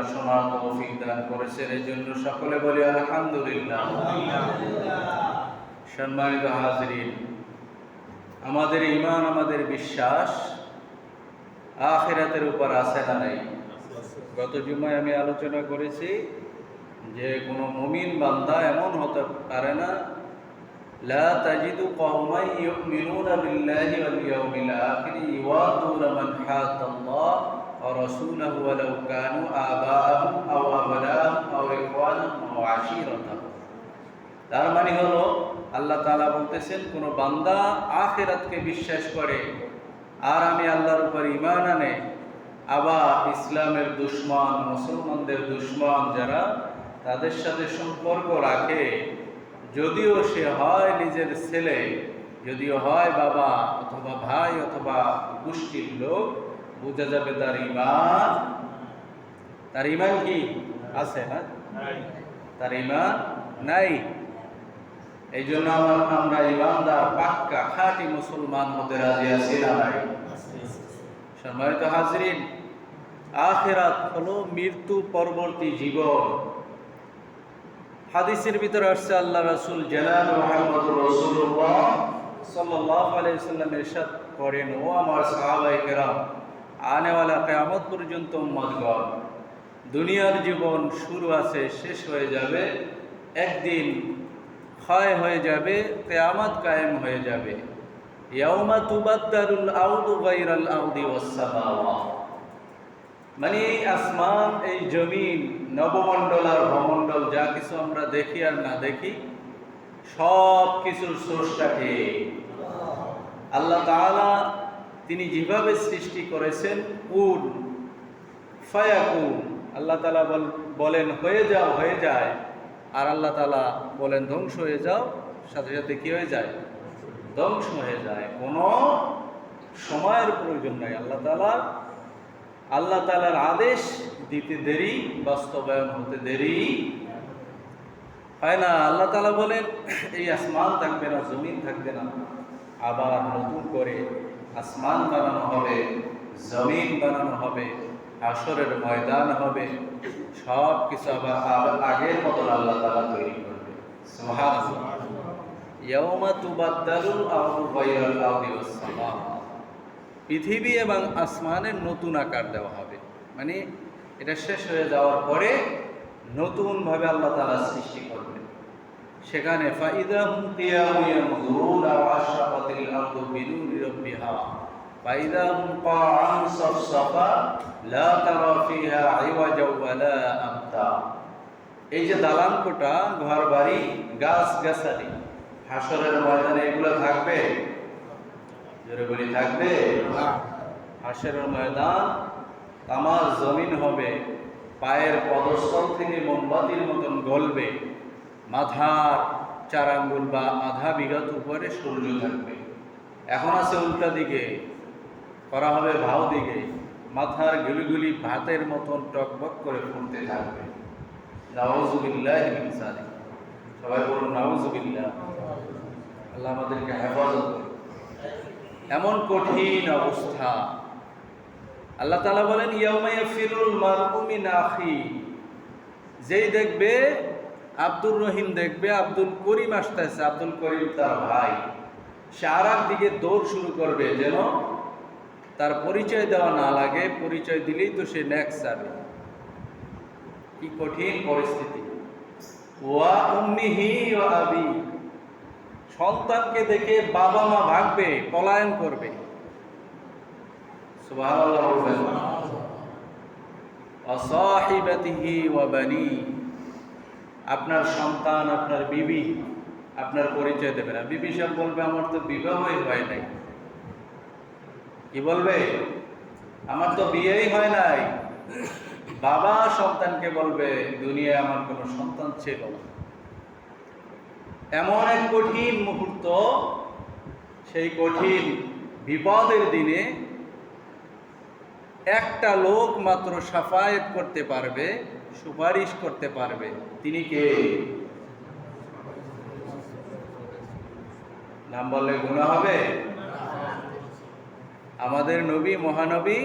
আলোচনা শোনার তৌফিক দান করেছেন। এই জন্য সকলে বলি, আলহামদুলিল্লাহ। সম্মানিত হাজরিন, আমাদের ইমান আমাদের বিশ্বাস আখিরাতের উপর আছে না নাই? গত জুমায় আমি আলোচনা করেছি যে কোনো মুমিন বান্দা এমন হতে পারে না, লা রাসূলাহু ওয়ালাউ কানু আবাআহুম আও আবনাআহুম আও ইখওয়ানাহুম আও আশীরাতাহুম তার মানে হলো, আল্লাহ তাআলা বলতেছেন, কোন বান্দা আখিরাতকে বিশ্বাস করে, আর আমি আল্লাহর উপর ইমান আনে, আবার ইসলামের দুশ্মন, মুসলমানদের দুশ্মন যারা তাদের সাথে সম্পর্ক রাখে, যদিও সে হয় নিজের ছেলে, যদিও হয় বাবা অথবা ভাই অথবা গোষ্ঠীর লোক বোঝা যাবে তার ইমান তার ইমান কি? আছে না তার ইমান নাই। এই জন্য আমরা ইমানদার পাক্কা খাঁটি মুসলমান হতে রাজি আছি না নাই সম্মানিত হাজরিন আখেরাত হলো মৃত্যু পরবর্তী জীবন। হাদিসের ভিতরে আসছে আল্লাহ রাসূল জানাব মুহাম্মদ রাসূলুল্লাহ সাল্লাল্লাহু আলাইহি সাল্লাম ইরশাদ করেন ও আমার সাহাবায়ে কেরাম আনেওয়ালা কিয়ামত পর্যন্ত, উম্মতগণ, দুনিয়ার জীবন শুরু আছে, শেষ হয়ে যাবে, একদিন ক্ষয় হয়ে যাবে, কিয়ামত কায়েম হয়ে যাবে। ইয়াউমা তুবাদ্দালুল আউদু গায়রাল আউদি ওয়াস মানে এই আসমান, এই জমিন, নবমণ্ডল আর ভমণ্ডল যা কিছু আমরা দেখি আর না দেখি সব কিছুর স্রষ্টাকে আল্লাহ তাআলা তিনি যেভাবে সৃষ্টি করেছেন কুন ফায়াকুন আল্লাহ বল- বলেন, হয়ে যাও, হয়ে যায়। আর আল্লাহ তালা বলেন, ধ্বংস হয়ে যাও। সাথে সাথে কী হয়ে যায়? ধ্বংস হয়ে যায়। কোনো সময়ের প্রয়োজন নাই। আল্লাহ তালা আল্লাহ তালার আদেশ দিতে দেরি, বাস্তবায়ন হতে দেরি। হয় না? আল্লাহ তালা বলেন, এই আসমান থাকবে না, জমিন থাকবে না। আবার নতুন করে আসমান বানানো হবে, জমিন বানানো হবে আসরের ময়দান হবে সব কিছু আবার আবার আগের মতন আল্লাহ তালা তৈরি করবে। পৃথিবী এবং আসমানের নতুন আকার দেওয়া হবে। মানে এটা শেষ হয়ে যাওয়ার পরে নতুনভাবে আল্লাহ তাআলা সৃষ্টি করবেন সেখানে এই যে দালান কোটা ঘর বাড়ি গাছ গাছালি হাসরের ময়দানে এগুলো থাকবে? থাকবে? হাসরের ময়দান, তামার জমিন হবে, পায়ের পদস্থল থেকে মোমবাতির মতন গলবে। মাথার চার আঙ্গুল বা আধা বিঘাত উপরে সূর্য থাকবে। এখন আছে উল্টা দিকে, করা হবে ভাও দিকে। মাথার গুলিগুলি ভাতের মতন টকবক করে ফুলতে থাকবে। নাউজুবিল্লাহ মিন সবাই বলুন, নাউজুবিল্লাহ। আল্লাহ আমাদেরকে হেফাজত এমন কঠিন অবস্থা। আল্লাহ তালা বলেন ইয়াউমাইয়া ফিরুল মারুমিন আখি যেই দেখবে আব্দুর রহিম দেখবে, আব্দুল করিম আসতেছে। আব্দুল করিম তার ভাই। সে আর দিকে দৌড় শুরু করবে যেন তার পরিচয় দেওয়া না লাগে। পরিচয় দিলেই তো সে নেক্সট যাবে। কি কঠিন পরিস্থিতি। ওয়া উম্মিহি ওয়া আবি। সন্তানকে দেখে বাবা মা ভাগবে, পলায়ন করবে। সুবহানাল্লাহ অসাহিবাতিহি ওয়া বানি আপনার সন্তান, আপনার বিবি আপনার পরিচয় দেবে না। বিবি সব বলবে, আমার তো বিবাহই হয় নাই। কি বলবে? আমার তো বিয়েই হয় নাই। বাবা সন্তানকে বলবে, দুনিয়ায় আমার কোনো সন্তান ছিল না। এমন এক কঠিন মুহূর্ত, সেই কঠিন বিপদের দিনে একটা লোক মাত্র সাফায়েত করতে পারবে, সুপারিশ করতে পারবে। তিনি কে? নাম বললে গুণা হবে? আমাদের নবী, মহানবী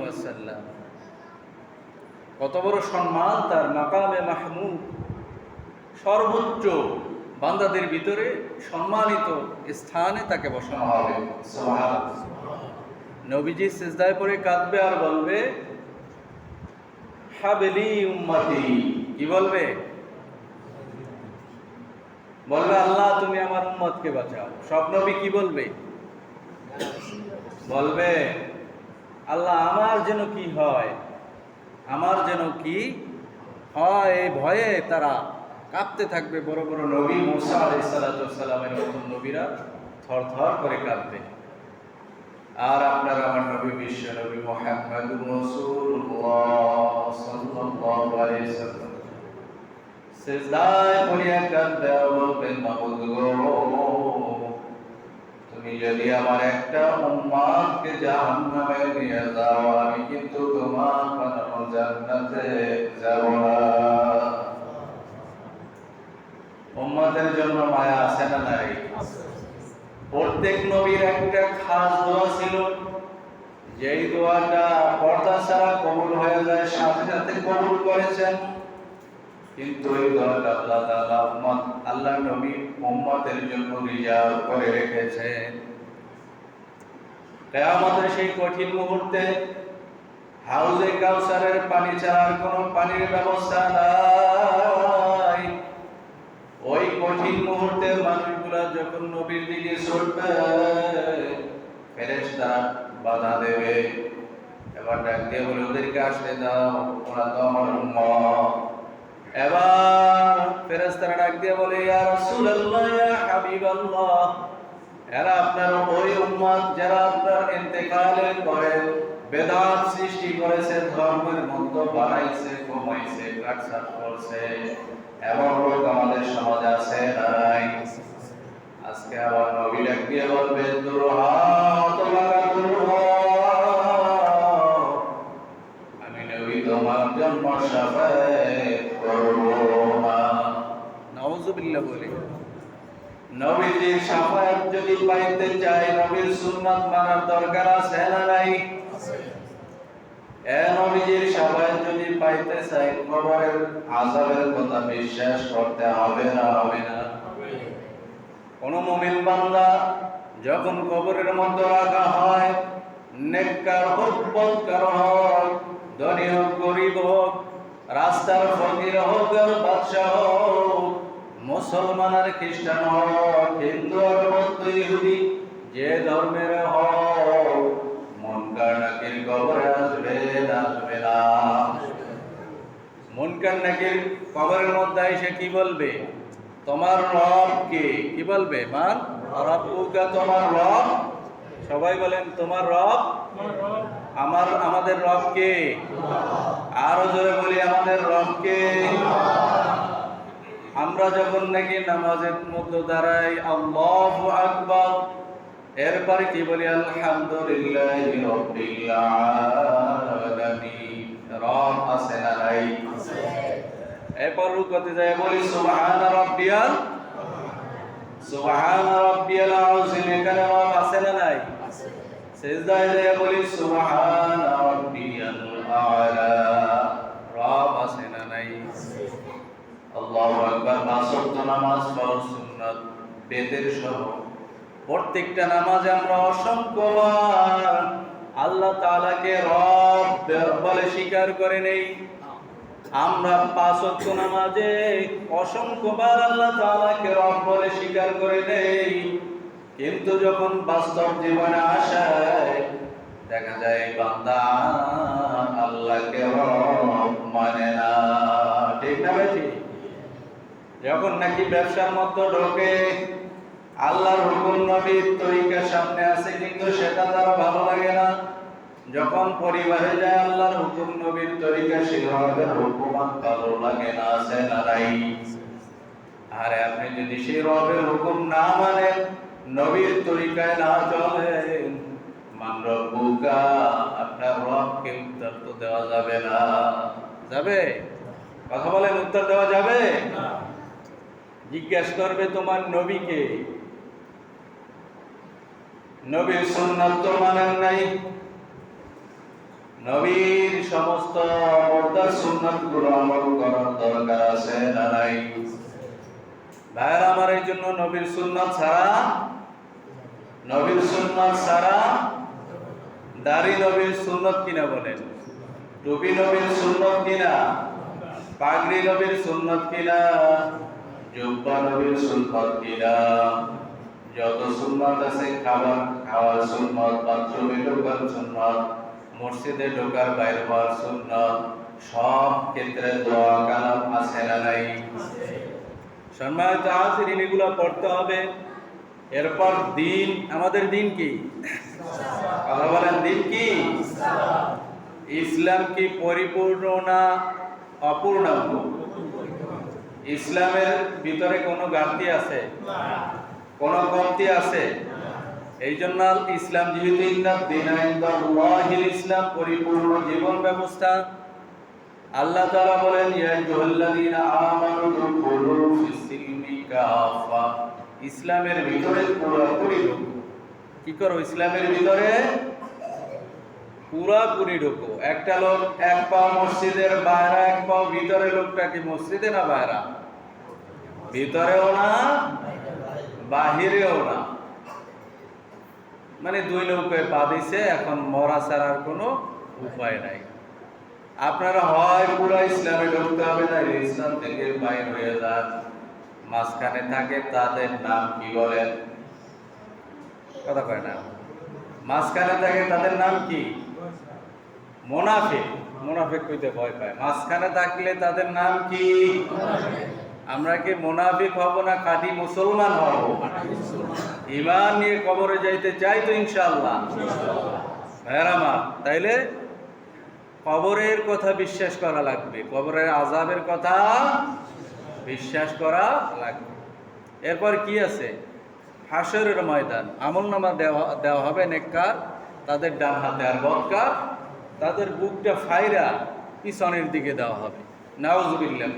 ওয়াসাল্লাম। কত বড় সম্মান তার মাকামে মাহমুদ। সর্বোচ্চ বান্দাদের ভিতরে সম্মানিত স্থানে তাকে বসানো হবে। নবীজি সিজদায় পরে কাঁদবে আর বলবে হাবেলি উম্মতি। কি বলবে? বলবে, আল্লাহ, তুমি আমার উম্মতকে বাঁচাও। সব কি বলবে? বলবে, আল্লাহ, আমার যেন কি হয়, আমার যেন কি হয়, এই ভয়ে তারা কাঁপতে থাকবে। বড় বড় নবী মুসা আলাইসালামের মতন নবীরা থর থর করে কাঁদবে। আর আপনার আমার নবী বিশ্ব নবী মোহাম্মদ সিজদায় পড়িয়া আর বলবেন গো, তুমি যদি আমার একটা উম্মাদকে জাহান্নামে নিয়ে যাও, আমি কিন্তু তোমার বানানো জান্নাতে যাব না। উম্মাদের জন্য মায়া আছে না নাই? প্রত্যেক নবীর একটা খাস দোয়া ছিল। যেই দোয়াটা পর্দা ছাড়া কবুল হয়ে যায়, সাথে সাথে কবুল করেছেন। কিন্তু এই দোয়াটা আল্লাহ তাআলা উম্মত, আল্লাহ নবী উম্মতের জন্য রিজার্ভ করে রেখেছেন। কিয়ামতের সেই কঠিন মুহূর্তে হাউজে কাউসারের পানি ছাড়ার কোনো পানির ব্যবস্থা নাই। ওই কঠিন মুহূর্তে মানুষগুলা যখন নবীর দিকে ছুটবে ফেরেশতারা বাধা দেবে। এবার ডাক দিয়ে বলে, ওদেরকে আসতে দাও, ওরা তো আমার উম্মত। এবার ফেরেশতারা ডাক দিয়ে বলে, ইয়া রাসূলুল্লাহ, ইয়া হাবিবাল্লাহ, এরা আপনার ওই উম্মত যারা আপনার ইন্তেকালের পরে বেদাত সৃষ্টি করেছে, ধর্মের বাড়াইছে, কমাইছে, কাটছাট করছে। এমন লোক আমাদের সমাজ আছে নাই। আজকে আবার নবী ডাক দিয়ে বলবে দূর হও তোমার আমি নবী তোমার জন্য সাফায়াত করব না। নাউজুবিল্লাহ বলে। নবীজির সাফায়াত যদি পাইতে চাই নবীর সুন্নাত মানার দরকার আছে না নাই? এ নবীজির সাফায়াত যদি পাইতে চাই কবরের আযাবের কথা বিশ্বাস করতে হবে না হবে না। কোন মুমিন বান্দা যখন কবরের মধ্যে রাখা হয়, নেককার হোক বদকার হোক, ধনী হোক, গরিব হোক, রাস্তার ফকির হোক, আর বাদশাহ হোক, মুসলমান আর খ্রিস্টান হোক, হিন্দু আর বৌদ্ধ, ইহুদি, যে ধর্মের হোক মনকার নাকির কবরে আসবে আসবে না। মনকার নাকির কবরের মধ্যে এসে কি বলবে? তোমার রব কে? কি বলবে? মান রব্বুকা তোমার রব। সবাই বলেন, তোমার রব? আমার, আমাদের রব কে? আরও জোরে বলি, আমাদের রব কে? আমরা যখন নাকি নামাজের মধ্যে দাঁড়াই, আল্লাহু আকবার। এরপরে কি বলি? আলহামদুলিল্লাহ রব আছে না এরপর রুকুতে যায় বলি, সুবহান রাব্বিয়াল সুবহান রাব্বিয়াল আযীম এখানে রব আছে না নাই? যায় বলি, সুবহান রাব্বিয়াল আলা রব আছে না নাই? আল্লাহু আকবার নামাজ ফরজ সুন্নাত বেদের সহ। প্রত্যেকটা নামাজে আমরা অসংখ্যবার আল্লাহ তাআলাকে রব বলে স্বীকার করে নেই। আমরা পাঁচ ওয়াক্ত নামাজে অসংখ্যবার আল্লাহ তাআলাকে রব বলে স্বীকার করে নেই। কিন্তু যখন বাস্তব জীবনে আসে, দেখা যায় বান্দা আল্লাহকে রব মানে না। ঠিক না ভাই যখন নাকি ব্যবসার মতো ঢোকে, আল্লাহর হুকুম নবীর তরিকা সামনে আছে কিন্তু সেটা তার ভালো লাগে না। যখন পরিবারে যায় আল্লাহর হুকুম নবীর তরিকা সেভাবে হুকুম ভালো লাগে না আছে না নাই আরে আপনি যদি সেই রবের হুকুম না মানেন নবীর তরিকায় না চলেন মান রব্বুকা আপনার রবকে উত্তর তো দেওয়া যাবে না। যাবে? কথা বলেন উত্তর দেওয়া যাবে? জিজ্ঞেস করবে তোমার নবীকে। নবীর সুন্নাত তো মানেন নাই। নবীর সমস্ত মর্দার সুন্নাতগুলো আমল করার দরকার আছে না নাই? ভাইয়ের, আমার এই জন্য নবীর সুন্নাত ছাড়া, নবীর সুন্নাত ছাড়া দাড়ি নবীর সুন্নত কিনা বলেন? টুপি নবীর সুন্নত কিনা? পাগড়ি নবীর সুন্নত কিনা? জুব্বা নবীর সুন্নত কিনা? যত সুন্নত আছে, খাবার, খাওয়ার সুন্নত বাথরুমে ঢোকার সুন্নত মসজিদে ঢোকার বাইরে হওয়ার সুন্নত সব ক্ষেত্রে দোয়া কালাম আছে না নাই? সম্মানিত হাজিরিন, এগুলো পড়তে হবে। এরপর দিন, আমাদের দিন কি? কথা বলেন, দিন কি? ইসলাম কি পরিপূর্ণ না অপূর্ণাঙ্গ ইসলামের ভিতরে কোনো ঘাটতি আছে? কোনো কমতি আছে? এই জন্য ইসলাম যেহেতু ইসলাম, পরিপূর্ণ জীবন ব্যবস্থা, আল্লাহ তাআলা বলেন ইসলামের ভিতরে পুরোপুরি ঢুকো। কি করো? ইসলামের ভিতরে পুরাপুরি ঢুকো। একটা লোক এক পাও মসজিদের বাইরে, এক পাও ভিতরে লোকটা কি মসজিদে না বাইরা? ভিতরেও না, বাহিরেও না। মানে দুই নৌকায় পা দিছে, এখন মরা ছাড়ার কোনো উপায় নাই। আপনারা হয় পুরো ইসলামে ঢুকতে হবে না ইসলাম থেকে বাইর হয়ে যান। মাঝখানে থাকে তাদের নাম কি বলেন? কথা কয় না। মাঝখানে থাকে তাদের নাম কি? মোনাফিক। মোনাফিক কইতে ভয় পায়। মাঝখানে থাকলে তাদের নাম কি? আমরা কি মোনাফিক হব না খাঁটি মুসলমান হব? ইমান নিয়ে কবরে যাইতে চাই তো ইনশাআল্লাহ। ভাইয়ের আমার তাইলে কবরের কথা বিশ্বাস করা লাগবে, কবরের আজাবের কথা বিশ্বাস করা লাগবে। এরপর কি আছে? হাসরের ময়দান, আমল নামা দেওয়া দেওয়া হবে নেককার, তাদের ডান হাতে আর বদকার তাদের বুকটা ফাইরা পিছনের দিকে দেওয়া হবে। নাউজুবিল্লাহ।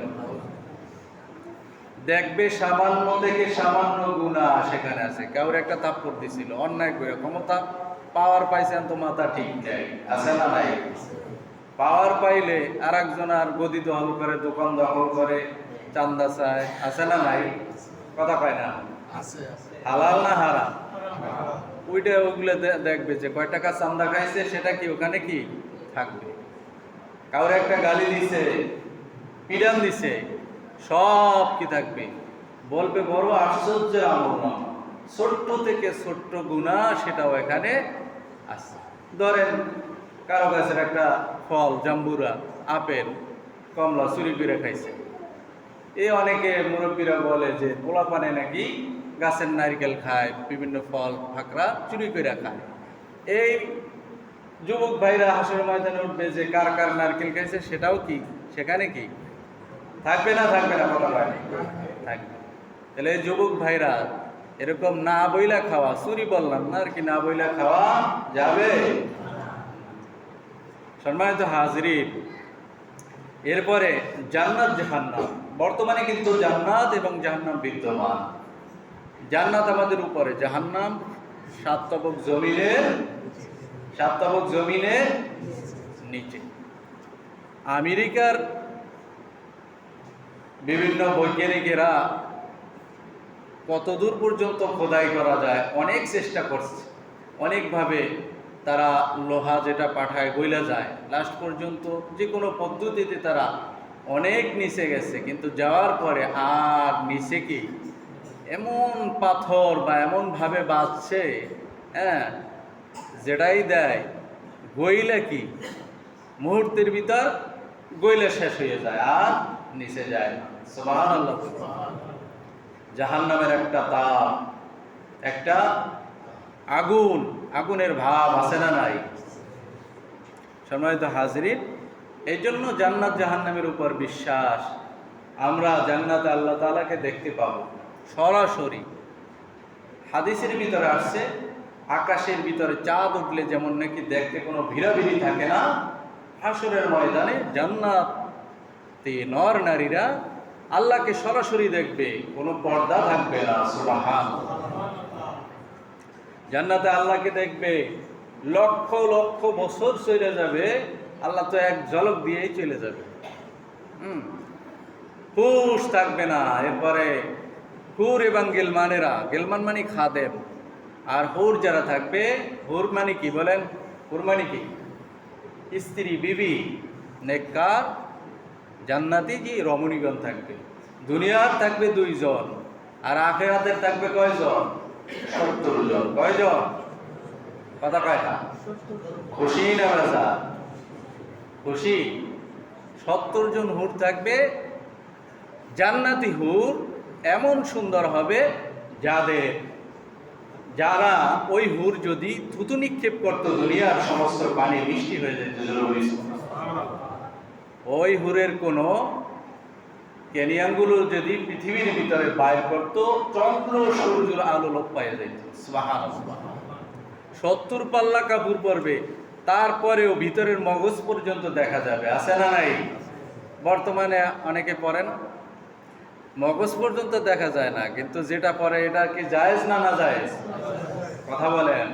দেখবে সামান্য থেকে সামান্য গুণা সেখানে আছে। কাউর একটা তাপ্পর দিছিল অন্যায় করে ক্ষমতা পাওয়ার পাইছেন তো মাথা ঠিক আছে না নাই? পাওয়ার পাইলে আর একজন আর গদি দখল করে দোকান দখল করে চান্দা চায়। আছে না নাই? কথা পায় না? হালাল না হারাম? ওইটা ওগুলো দেখবে যে কয় টাকা চান্দা খাইছে সেটা কি ওখানে কি? থাকবে। কাউরে একটা গালি দিছে পিডান দিছে সব কি থাকবে? বলবে, বড় আশ্চর্য আমল ছোট্ট থেকে ছোট্ট গুণা সেটাও এখানে আছে। ধরেন, কারও গাছের একটা ফল, জাম্বুরা, আপেল, কমলা, চুরি করে খাইছে। এ অনেকে মুরব্বীরা বলে যে পোলা পানে নাকি গাছের নারকেল খায়, বিভিন্ন ফল ফাঁকরা চুরি করে খায়। এই যুবক ভাইরা হাসের ময়দানে উঠবে যে, কার কার নারকেল খাইছে, সেটাও কি? সেখানে কি? থাকবে না থাকবে না, কথা ভাই থাকবে। তাহলে যুবক ভাইরা, এরকম না বইলা খাওয়া, চুরি বললাম না, আর কি না বইলা খাওয়া যাবে? সম্মানিত হাজরিন, এরপরে জান্নাত জাহান্নাম। বর্তমানে কিন্তু জান্নাত এবং জাহান্নাম বিদ্যমান। জান্নাত আমাদের উপরে, জাহান্নাম সাত তবক জমিনের সাত তবক জমিনের নিচে। আমেরিকার বিভিন্ন বৈজ্ঞানিকেরা কতদূর পর্যন্ত খোদাই করা যায়, অনেক চেষ্টা করছে। অনেকভাবে তারা লোহা যেটা পাঠায় গইলা যায়। লাস্ট পর্যন্ত যে কোনো পদ্ধতিতে তারা অনেক নিচে গেছে, কিন্তু যাওয়ার পরে আর নিচে কি? এমন পাথর বা এমনভাবে বাঁচছে হ্যাঁ যেটাই দেয়, গইলে কি? মুহূর্তের ভিতর গইলে শেষ হয়ে যায়, আর নিচে যায় না। জাহান নামের একটা তাপ, একটা আগুন, আগুনের ভাব আছে না নাই? সম্মানিত হাজরিন এই জন্য জান্নাত জাহান্নামের উপর বিশ্বাস, আমরা জান্নাত আল্লাহ তাআলাকে দেখতে পাবো, সরাসরি। হাদিসের ভিতরে আসছে, আকাশের ভিতরে চাঁদ উঠলে যেমন নাকি দেখতে কোনো ভিড়াভিড়ি থাকে না, হাসরের ময়দানে জান্নাতে নর নারীরা আল্লাহকে সরাসরি দেখবে, কোনো পর্দা থাকবে না সুবহান জান্নাতে আল্লাহকে দেখবে, লক্ষ লক্ষ বছর চলে যাবে, আল্লাহ তো এক ঝলক দিয়েই চলে যাবে। হুম থাকবে না, এরপরে হুর এবং গেলমানেরা, গেলমান মানে খাদেম, আর হুর যারা থাকবে, হুর মানে কি বলেন? হুর মানে কি? স্ত্রী, বিবি, নেককার জান্নাতি জি রমণীগণ থাকবে। দুনিয়ার থাকবে দুইজন, আর আখেরাতের থাকবে কয়জন? সত্তর জন কয়জন? কথা কয় না। খুশি না বেজা খুশি? সত্তর জন হুর থাকবে। জান্নাতি হুর এমন সুন্দর হবে যাদের, যারা ওই হুর যদি থুতু নিক্ষেপ করতো দুনিয়ার সমস্ত পানি মিষ্টি হয়ে যেত। ওই হুরের কোনো ক্যানিয়ানগুলো যদি পৃথিবীর ভিতরে বাইর করতো, চন্দ্র সূর্যের আলো লোপ পাইয়া সুবহানাল্লাহ। সত্তর পাল্লা কাপড় পরবে, তারপরেও ভিতরের মগজ পর্যন্ত দেখা যাবে। আছে না নাই? বর্তমানে অনেকে পড়েন মগজ পর্যন্ত দেখা যায় না, কিন্তু যেটা পরে এটা কি জায়েজ না না জায়েজ কথা বলেন।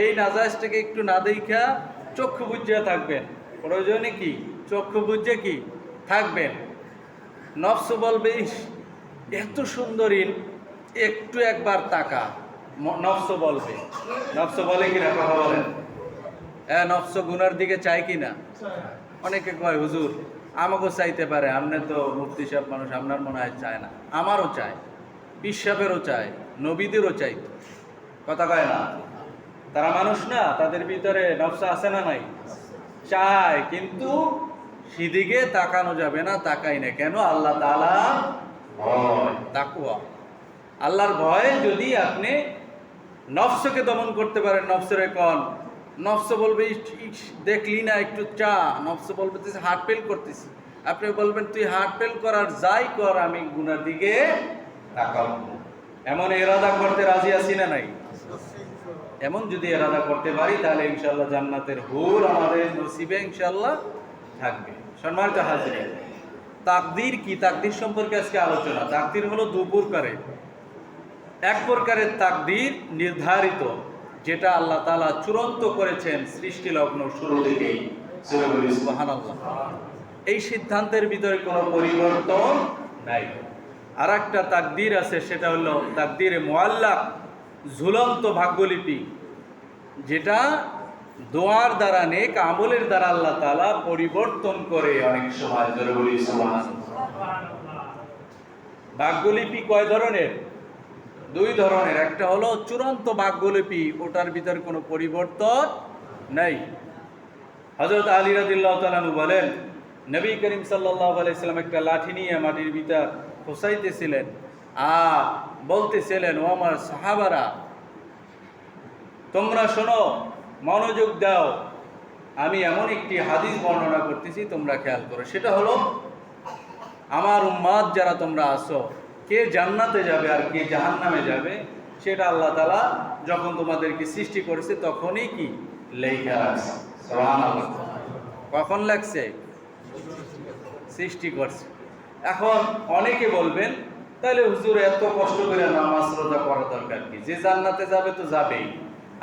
এই নাজায়েজটাকে একটু না দেখা চক্ষু বুঝিয়া থাকবেন। প্রয়োজনে কি? চক্ষু বুঝে কি থাকবেন? নফস বলবে "ইস, এত সুন্দরী একটু একবার তাকা। নফস বলবে নফস বলে কিনা কথা বলেন? হ্যাঁ নফস গুনার দিকে চাই কিনা? অনেকে কয় হুজুর আমাকেও চাইতে পারে। আপনি তো মুফতি সাহেব মানুষ আপনার মনে হয় চায় না। আমারও চায় পিসাবেরও চায় নবীদেরও চাই। কথা কয় না? তারা মানুষ না তাদের ভিতরে নফসা আছে না নাই? চায় কিন্তু সেদিকে তাকানো যাবে না তাকাই না। কেন? আল্লাহ তালা তাকুয়া আল্লাহর ভয়ে যদি আপনি নফসকে দমন করতে পারেন নফসের কন নফস বলবে "ইস, ইস, দেখলি না একটু চা। নফস বলবে তুই হার্ট ফেল করতেছি আপনি বলবেন তুই হার্ট ফেল করার যাই কর আমি গুনার দিকে তাকাবো এমন এরাদা করতে রাজি আছি না নাই? এমন যদি এরাদা করতে পারি তাহলে ইনশাল্লাহ জান্নাতের হুর আমাদের নসিবে ইনশাল্লাহ থাকবে। সম্মানিত হাজির তাকদির কি? তাকদির সম্পর্কে আজকে আলোচনা। তাকদির হলো দু প্রকারের এক প্রকারের তাকদির নির্ধারিত যেটা আল্লাহ তালা চূড়ান্ত করেছেন সৃষ্টি লগ্ন শুরু থেকেই। এই সিদ্ধান্তের ভিতরে কোনো পরিবর্তন নাই। আর একটা তাকদির আছে সেটা হলো তাকদির মোয়াল্লা ঝুলন্ত ভাগ্যলিপি যেটা দোয়ার দ্বারা নেক, আমলের দ্বারা আল্লাহ তাআলা পরিবর্তন করে অনেক সময়। ভাগ্যলিপি কয় ধরনের? দুই ধরনের। একটা হলো চূড়ান্ত ভাগ্যলিপি ওটার ভিতর কোনো পরিবর্তন নেই। হজরত আলী রাদিল্লাহ তালানু বলেন, নবী করিম সাল্লাহ আলাইসাল্লাম একটা লাঠি নিয়ে মাটির ভিতর খোসাইতেছিলেন আর বলতেছিলেন, ও আমার সাহাবারা, তোমরা শোনো মনোযোগ দাও। আমি এমন একটি হাদিস বর্ণনা করতেছি, তোমরা খেয়াল করো। সেটা হলো, আমার উম্মাদ যারা তোমরা আসো কে জান্নাতে যাবে আর কে জাহান্নামে যাবে, সেটা আল্লাহ তালা যখন তোমাদেরকে সৃষ্টি করেছে তখনই কি। কখন লাগছে সৃষ্টি করছে। এখন অনেকে বলবেন তাহলে হুজুর এত কষ্ট করে নামাজ রোজা করা দরকার কি? যে জান্নাতে যাবে তো যাবেই।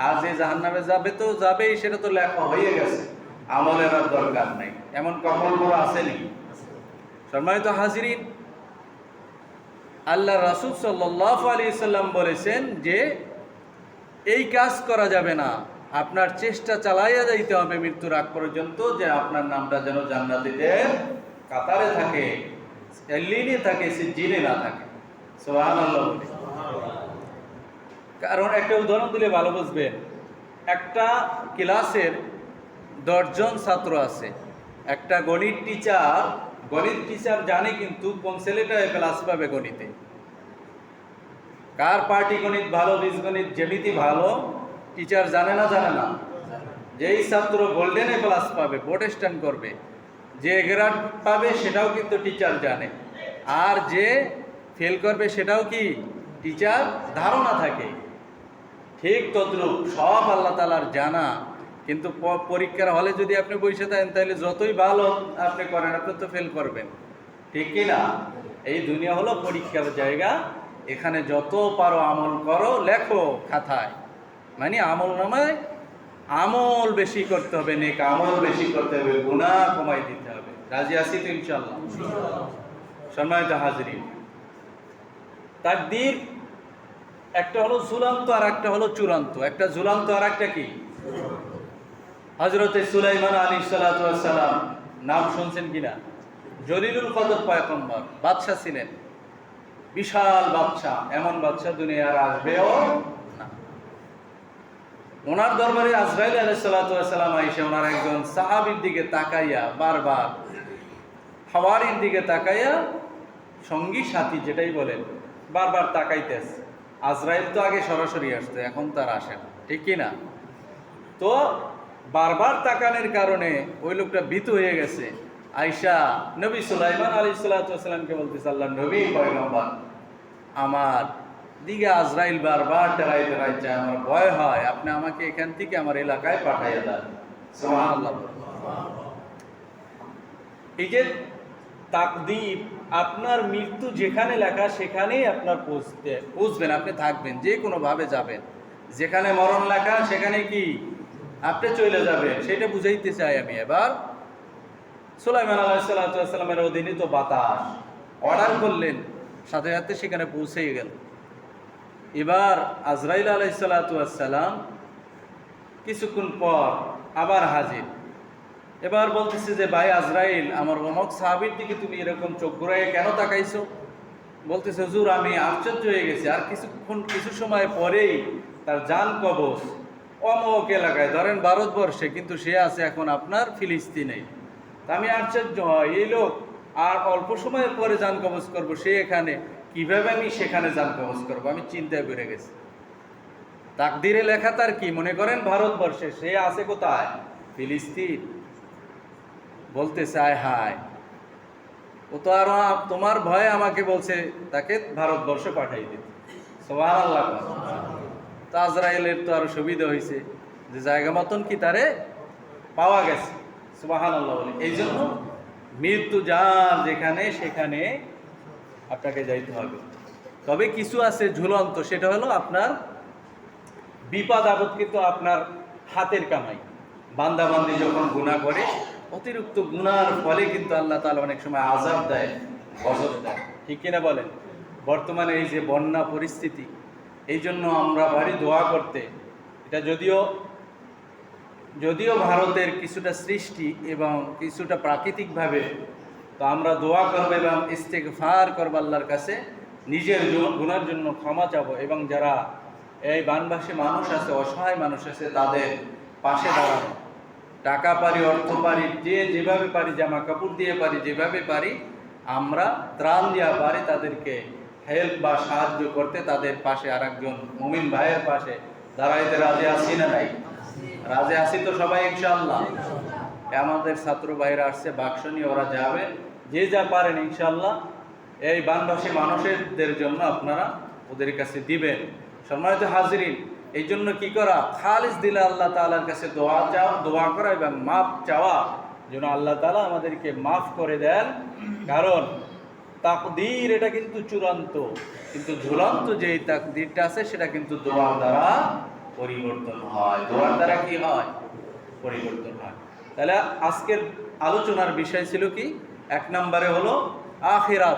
আর যে জাহান্নামে যাবে তো যাবেই, সেটা তো লেখা হয়ে গেছে। আমলের আর দরকার নাই। এমন কখন বড় আসেনি। সম্মানিত হাজিরিন, আল্লাহ রাসুল সাল্লাহ আলী সাল্লাম বলেছেন যে, এই কাজ করা যাবে না। আপনার চেষ্টা চালাইয়া যাইতে হবে মৃত্যুর আগ পর্যন্ত, যে আপনার নামটা যেন জান্নাতিদের কাতারে থাকে লিনে থাকে সে জিনে না থাকে। সুবহানাল্লাহ বলি। কারণ একটা উদাহরণ দিলে ভালো বুঝবেন একটা ক্লাসের দশজন ছাত্র আছে। একটা গণিত টিচার গণিত টিচার জানে কিন্তু কোন ছেলেটা ক্লাস পাবে গণিতে। কার পার্টি গণিত ভালো বীজগণিত জ্যামিতি ভালো টিচার জানে না জানে না। যেই ছাত্র গোল্ডেনে ক্লাস পাবে বোর্ড স্ট্যান্ড করবে, যে গ্রেড পাবে সেটাও কিন্তু টিচার জানে। আর যে ফেল করবে সেটাও কি টিচার ধারণা থাকে। ঠিক তদ্রুপ সব আল্লাহ তালার জানা। কিন্তু পরীক্ষার হলে যদি আপনি বসে থাকেন তাহলে যতই ভালো আপনি করেন আপনি তো ফেল করবেন। ঠিক কি না? এই দুনিয়া হলো পরীক্ষার জায়গা। এখানে যত পারো আমল করো লেখো খাতায়। মানে আমল নামায় আমল বেশি করতে হবে নেক আমল বেশি করতে হবে গুণা কমাই দিতে হবে। রাজি আছি তো ইনশাল্লাহ সম্মানিত হাজরি তাকদীর একটা হলো ঝুলান্ত আর একটা হলো চূড়ান্ত। একটা ঝুলান্ত আর একটা কি? হজরতে সুলাইমান আলী সালাম, নাম শুনছেন কিনা জলিলুল কদর পয়গম্বর, বাদশাহ ছিলেন। বিশাল বাদশাহ, এমন বাদশাহ দুনিয়ার আসবেও ওনার দরবারে আজরাইল আলাইসাল্লাম আইসে ওনার একজন সাহাবির দিকে তাকাইয়া বারবার, হাওয়ারির দিকে তাকাইয়া সঙ্গী সাথী যেটাই বলেন, বারবার তাকাইতেছে। আজরাইল তো আগে সরাসরি আসতো, এখন তার আসে না, ঠিক কি না তো বারবার তাকানের কারণে ওই লোকটা ভীত হয়ে গেছে। আইসা নবী সুলাইমান আলী সাল্লাহামকে বলতেছে, আল্লাহ নবী, পয়গম্বর, আমার দিকে আজরাইল বারবার টেরাই টেরাই চায় আমার ভয় হয়, আপনি আমাকে এখান থেকে আমার এলাকায় পাঠাইয়া দেন। এই যে তাকদীর আপনার মৃত্যু যেখানে লেখা, সেখানেই আপনার পৌঁছতে, পৌঁছবেন, আপনি থাকবেন, যে কোনোভাবে যাবেন। যেখানে মরণ লেখা, সেখানে কি? আপনি চলে যাবেন, সেটা বুঝাইতে চাই আমি এবার। সুলাইমান আলাহিসাল্লামের অধীনে তো বাতাস। অর্ডার করলেন, সাথে সাথে সেখানে পৌঁছে গেল। এবার আজরাইল আলাইসাল্লাম কিছুক্ষণ পর আবার হাজির। এবার বলতেছে যে, ভাই আজরাইল, আমার অমক সাহাবির দিকে তুমি এরকম চোখ ঘুরাইয়ে কেন তাকাইছো? বলতেছে, হুজুর, আমি আশ্চর্য হয়ে গেছি। আর কিছুক্ষণ, কিছু সময় পরেই তার জান কবচ অমক এলাকায়, ধরেন ভারতবর্ষে, কিন্তু সে আছে এখন আপনার ফিলিস্তিনে। আমি আশ্চর্য হয়, এই লোক আর অল্প সময়ের পরে যান কবচ করব, সে এখানে কীভাবে আমি সেখানে যান কবচ করব? আমি চিন্তায় করে গেছি। তাকদিরে লেখা তার কি? মনে করেন ভারতবর্ষে সে আছে কোথায়? ফিলিস্তিন। বলতে চায় হায়। ও তো আর তোমার ভয়ে আমাকে বলছে, তাকে ভারতবর্ষ পাঠাই দিতে সোহান আল্লাহ তো আজরাইলের তো আরও সুবিধা হয়েছে যে জায়গা মতন কি তারে পাওয়া গেছে। সুবাহান আল্লাহ বলে। এই জন্য মৃত্যু যার যেখানে, সেখানে আপনাকে যাইতে হবে। তবে কিছু আছে ঝুলন্ত, সেটা হলো আপনার বিপদ আপদ কিন্তু আপনার হাতের কামাই। বান্দাবান্দি যখন গুণা করে অতিরিক্ত গুনার ফলে কিন্তু আল্লাহ তালা অনেক সময় আজাব দেয় গজব দেয়। ঠিক কিনা বলেন? বর্তমানে এই যে বন্যা পরিস্থিতি, এই জন্য আমরা ভারী দোয়া করতে। এটা যদিও যদিও ভারতের কিছুটা সৃষ্টি এবং কিছুটা প্রাকৃতিকভাবে, তো আমরা দোয়া করব এবং ইস্তেকফার করব আল্লাহর কাছে, নিজের গুনার জন্য ক্ষমা চাবো এবং যারা এই বানবাসী মানুষ আছে, অসহায় মানুষ আছে, তাদের পাশে দাঁড়ানো। টাকা পারি, অর্থ পারি, যে যেভাবে পারি জামা কাপড় দিয়ে পারি, যেভাবে পারি, আমরা ত্রাণ দেওয়া পারি তাদেরকে হেল্প বা সাহায্য করতে তাদের পাশে আর একজন মুমিন ভাইয়ের পাশে। দাঁড়াইতে রাজে আসি না নাই? রাজে আসি তো সবাই ইনশাল্লাহ আমাদের ছাত্র ভাইরা আসছে, বাক্স নিয়ে ওরা যাবে। যে যা পারেন ইনশাল্লাহ এই বানবাসী মানুষদের জন্য আপনারা ওদের কাছে দিবেন। সম্মানিত হাজিরিন এই জন্য কি করা? খালিস দিলে আল্লাহ তালার কাছে দোয়া চাও, দোয়া করা এবং মাপ চাওয়া যেন আল্লাহ তালা আমাদেরকে মাফ করে দেন। কারণ তাকদীর এটা কিন্তু চূড়ান্ত। কিন্তু ঝুলন্ত যেই তাকদিরটা আছে, সেটা কিন্তু দোয়ার দ্বারা পরিবর্তন হয়। দোয়ার দ্বারা কি হয়? পরিবর্তন হয়। তাহলে আজকের আলোচনার বিষয় ছিল কি? এক নম্বরে হলো আখেরাত।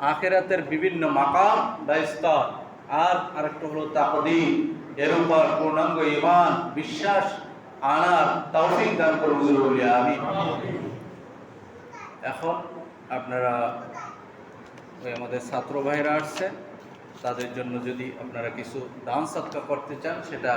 আখেরাতের বিভিন্ন মাকাম বা স্তর। আর আরেকটা হলো তাকদীর। এর উপর পূর্ণাঙ্গ ইমান, বিশ্বাস, আনার তৌফিক দান করব বলি আমি এখন আপনারা ওই আমাদের ছাত্র ভাইরা আসছে, তাদের জন্য যদি আপনারা কিছু দান সৎকা করতে চান, সেটা